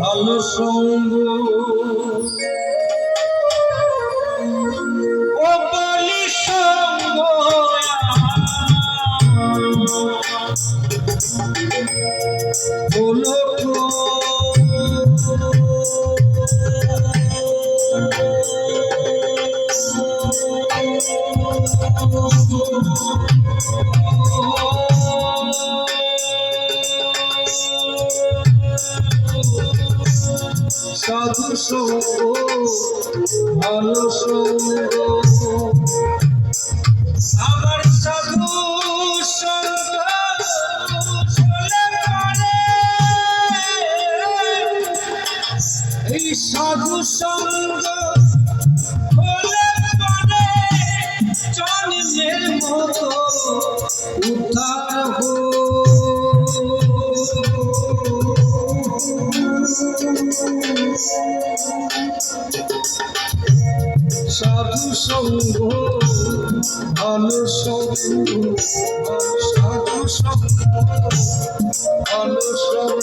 ভালো সঙ্গ। ও বলি সঙ্গ। বলো সাধু সঙ্গ ভালো সঙ্গ। আমার সাধু সঙ্গ এই সাধু সঙ্গ জন্মের মতো উদ্ধার সাধু সঙ্গ ভালো সঙ্গ সাধু সঙ্গ ভালো সঙ্গ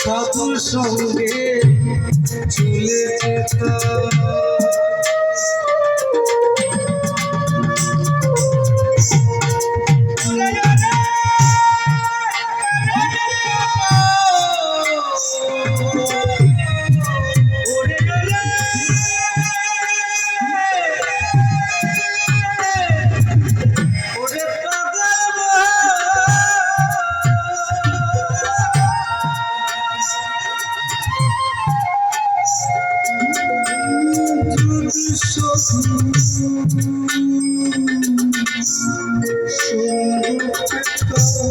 সাধুর সঙ্গে চলে যেতাম সাধু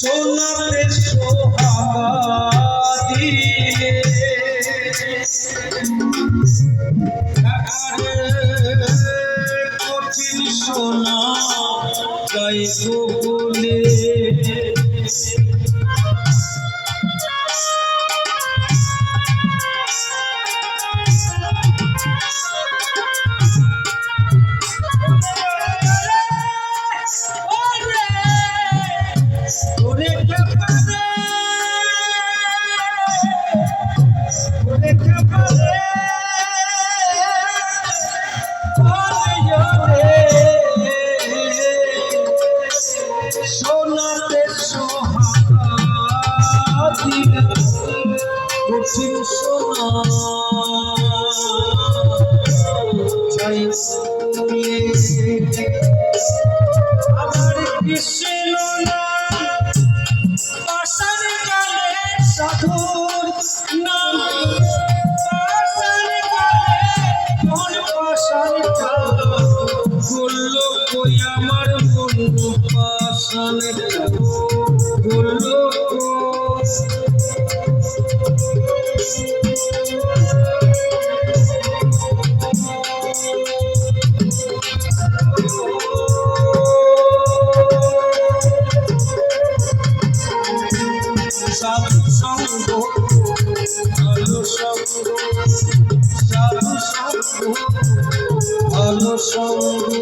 সোনাতে সোহাগা। দিয়ে আমার কৃষ্ণ ভালো সঙ্গ।